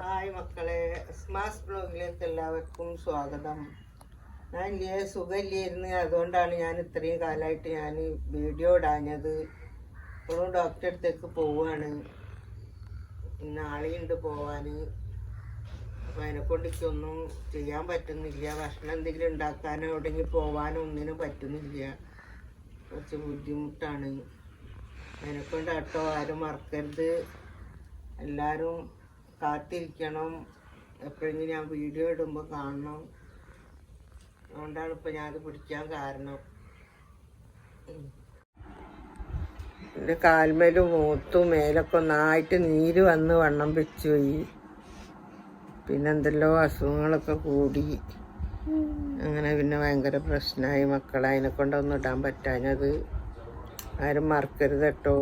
Hi മക്കളെ സ്മാസ് ബ്ലോഗിലേക്ക് എല്ലാവർക്കും സ്വാഗതം. ഞാൻ ഇല്ലേ സുഖമില്ലായിരുന്നു അതുകൊണ്ടാണ് ഞാൻ ഇത്രയും കാലമായിട്ട് ഞാൻ വീഡിയോ ഇടാഞ്ഞത്. ഇപ്പോഴും ഡോക്ടറെ അടുത്തേക്ക് പോവാണ്. നാളെയുണ്ട് പോവാൻ. അപ്പോൾ അതിനെക്കൊണ്ട് ചെയ്യാൻ പറ്റുന്നില്ല. ഭക്ഷണം എന്തെങ്കിലും ഉണ്ടാക്കാനോ എവിടെയെങ്കിൽ പോവാനോ ഒന്നിനും പറ്റുന്നില്ല. കുറച്ച് ബുദ്ധിമുട്ടാണ്. അതിനെക്കൊണ്ട് കേട്ടോ ആരും മറക്കരുത്. എല്ലാവരും കാത്തിരിക്കണം. എപ്പോഴെങ്കിലും ഞാൻ വീഡിയോ ഇടുമ്പോൾ കാണണം. അതുകൊണ്ടാണ് ഇപ്പം ഞാനത് പിടിക്കാൻ കാരണം. എന്റെ കാൽമേലും മൂത്തും മേലൊക്കെ ഒന്നായിട്ട് നീര് വന്ന് വണ്ണം വെച്ചുപോയി പിന്നെന്തെല്ലോ അസുഖങ്ങളൊക്കെ കൂടി. അങ്ങനെ പിന്നെ ഭയങ്കര പ്രശ്നമായി. മക്കളെ അതിനെ കൊണ്ടൊന്നും ഇടാൻ പറ്റാഞ്ഞത്. ആരും മറക്കരുത് കേട്ടോ.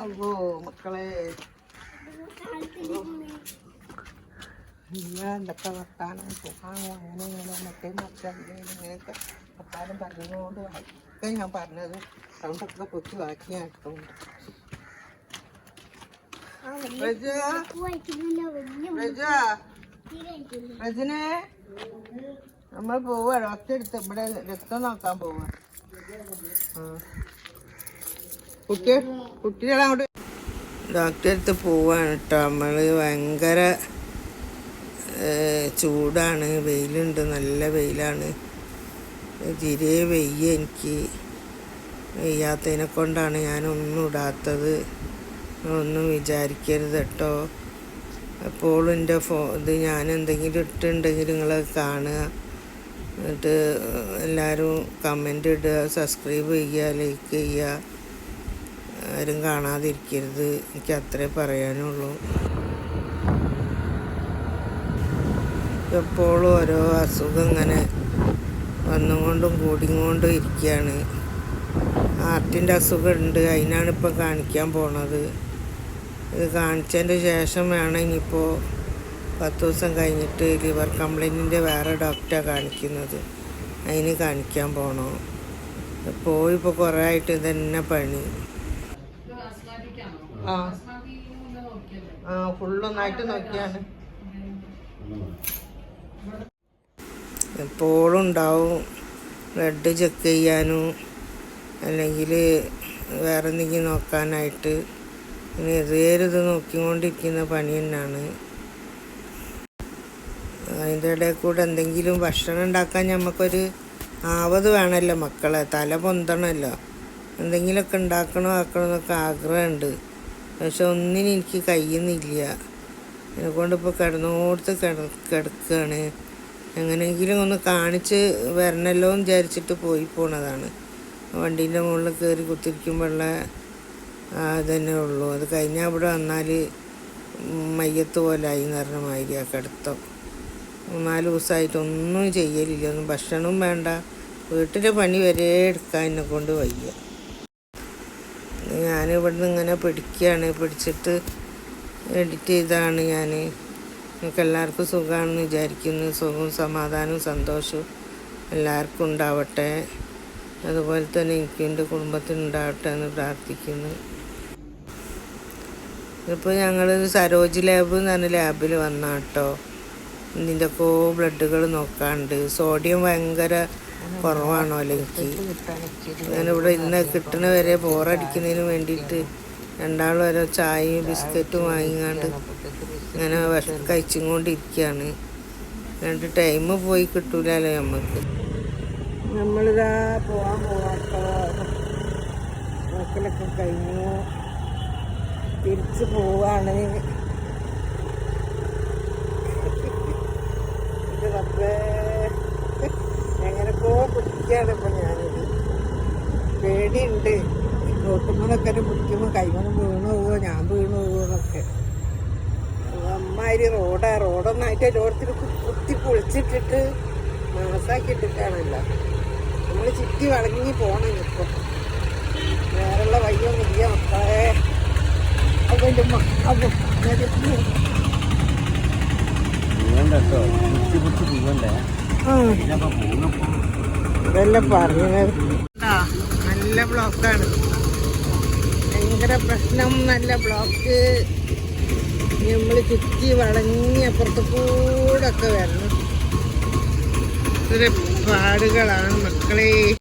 അപ്പോ മക്കളെ. ഇല്ല എന്തൊക്കെ വർത്താനം സുഖാണോ. അങ്ങനെ ഇങ്ങനെ മറ്റേ മറ്റേ ഇങ്ങനെയൊക്കെ വർത്താനം പറഞ്ഞുകൊണ്ട് ഒക്കെ ഞാൻ പറഞ്ഞത് സൗണ്ടൊക്കെ പൊക്കി റജ റജ റജനെ? നമ്മൾ പോവാ ഡോക്ടറെ അടുത്ത് ഇവിടെ രക്തം നോക്കാൻ പോവാ കുട്ടി കുട്ടികളെ അങ്ങോട്ട്. ഡോക്ടറെ അടുത്ത് പോവാണ് കേട്ടോ നമ്മൾ ഭയങ്കര ചൂടാണ്. വെയിലുണ്ട്. നല്ല വെയിലാണ്. തീരെ വെയ്യ എനിക്ക്. വെയ്യാത്തതിനെ കൊണ്ടാണ് ഞാനൊന്നും ഇടാത്തത്. ഒന്നും വിചാരിക്കരുത് കേട്ടോ എപ്പോഴും എന്റെ ഫോ ഇത് ഞാൻ എന്തെങ്കിലും ഇട്ടുണ്ടെങ്കിൽ നിങ്ങൾ കാണുക. എന്നിട്ട് എല്ലാവരും കമന്റ് ഇടുക സബ്സ്ക്രൈബ് ചെയ്യുക ലൈക്ക് ചെയ്യുക. ആരും കാണാതിരിക്കരുത്. എനിക്ക് അത്രേ പറയാനുള്ളൂ. എപ്പോഴും ഓരോ അസുഖം ഇങ്ങനെ വന്നുകൊണ്ടും കൂടിക്കൊണ്ടും ഇരിക്കുകയാണ്. ഹാർട്ടിന്റെ അസുഖമുണ്ട് അതിനാണ് ഇപ്പം കാണിക്കാൻ പോണത്. ഇത് കാണിച്ചതിന്റെ ശേഷം വേണം ഇനിയിപ്പോൾ പത്ത് ദിവസം കഴിഞ്ഞിട്ട് ലിവർ കംപ്ലൈന്റിന്റെ വേറെ ഡോക്ടറെ കാണിക്കുന്നത്. അതിന് കാണിക്കാൻ പോകണോ പോയിപ്പോൾ കുറേ ആയിട്ട് ഇതന്നെ പണി. ആ. നോക്കിയാണ്. എപ്പോഴും ഉണ്ടാവും. ബ്ലഡ് ചെക്ക് ചെയ്യാനും അല്ലെങ്കിൽ വേറെ എന്തെങ്കിലും നോക്കാനായിട്ട്. ഇനി ഏതൊരു നോക്കിക്കൊണ്ടിരിക്കുന്ന പണി തന്നെയാണ്. അതിന്റെ ഇടയിൽ കൂടെ എന്തെങ്കിലും ഭക്ഷണം ഉണ്ടാക്കാൻ നമുക്കൊരു ആവത് വേണമല്ലോ മക്കളെ. തല പൊന്തണമല്ലോ. എന്തെങ്കിലുമൊക്കെ ഉണ്ടാക്കണോ ആക്കണമെന്നൊക്കെ ആഗ്രഹമുണ്ട്. പക്ഷെ ഒന്നിനും എനിക്ക് കഴിയുന്നില്ല എന്നെക്കൊണ്ടിപ്പോൾ കിടന്നോടത്ത് കിട കിടക്കുകയാണ് എങ്ങനെയെങ്കിലും ഒന്ന് കാണിച്ച് വരണല്ലോ എന്ന് വിചാരിച്ചിട്ട് പോയി പോണതാണ്. വണ്ടീന്റെ മുകളിൽ കയറി കുത്തിരിക്കുമ്പോഴുള്ള അതന്നെ ഉള്ളൂ. അത് കഴിഞ്ഞാൽ അവിടെ വന്നാൽ മയ്യത്ത് പോലെ ആയി പറഞ്ഞ മാതിരി ആ കിടത്തം. നാല് ദിവസമായിട്ട് ഒന്നും ചെയ്യലില്ല. ഒന്നും ഭക്ഷണവും വേണ്ട. വീട്ടിലെ പണി വരെ എടുക്കാൻ എന്നെ കൊണ്ട് വയ്യ. ഞാൻ ഇവിടുന്ന് ഇങ്ങനെ പിടിക്കുകയാണ്. പിടിച്ചിട്ട് എഡിറ്റ് ചെയ്താണ് ഞാൻ നിങ്ങൾക്ക് എല്ലാവർക്കും സുഖമാണെന്ന് വിചാരിക്കുന്നു. സുഖവും സമാധാനവും സന്തോഷവും എല്ലാവർക്കും ഉണ്ടാവട്ടെ. അതുപോലെ തന്നെ എനിക്ക് എന്റെ കുടുംബത്തിന് ഉണ്ടാവട്ടെ എന്ന് പ്രാർത്ഥിക്കുന്നു. ഇപ്പോൾ ഞങ്ങൾ സരോജ് ലാബ് എന്ന് പറഞ്ഞ ലാബിൽ വന്നാട്ടോ. ഇതിന്റെയൊക്കെ ബ്ലഡുകൾ നോക്കാണ്ട്. സോഡിയം ഭയങ്കര കുറവാണല്ലോ എനിക്ക് ഞാനിവിടെ ഇന്ന് കിട്ടണ വരെ ബോറടിക്കുന്നതിന് വേണ്ടിയിട്ട് രണ്ടാളും ഓരോ ചായയും ബിസ്ക്കറ്റും വാങ്ങിക്കാണ്ട് ഇങ്ങനെ ഭക്ഷണം കഴിച്ചും കൊണ്ടിരിക്കുകയാണ് രണ്ട് ടൈം പോയി കിട്ടൂലല്ലോ നമുക്ക് നമ്മളിതാ പോവാൻ പോവാട്ടോ നോക്കലൊക്കെ കഴിഞ്ഞു. തിരിച്ച് പോവാണ്. പിടിക്കുകയാണ് ഇപ്പം ഞാനിത്. പേടിയുണ്ട്. റോട്ടുമ്പോഴൊക്കെ പിടിക്കുമ്പോൾ കൈമണം വീണു പോവോ ഞാൻ വീണു പോവോ എന്നൊക്കെ. അമ്മാതിരി റോഡാ. റോഡൊന്നായിട്ട് എല്ലായിടത്തിൽ കുത്തി പൊളിച്ചിട്ടിട്ട് മാസാക്കിയിട്ടിട്ടാണല്ലോ നമ്മൾ ചുറ്റി വളങ്ങി പോകണം ഇപ്പം. വേറെയുള്ള വയ്യൊന്നും ഇല്ല മക്കളെ. അവന്റെ അപ്പം പോകണ്ടോ കുത്തി കുത്തി പോകണ്ടേ ഇതെല്ലാം പറഞ്ഞത്. നല്ല ബ്ലോക്കാണ്. ഭയങ്കര പ്രശ്നം നല്ല ബ്ലോക്ക്. നമ്മൾ ചുറ്റി വളഞ്ഞ് അപ്പുറത്ത് കൂടൊക്കെ വരണം. ഇത്ര പാടുകളാണ് മക്കളെ.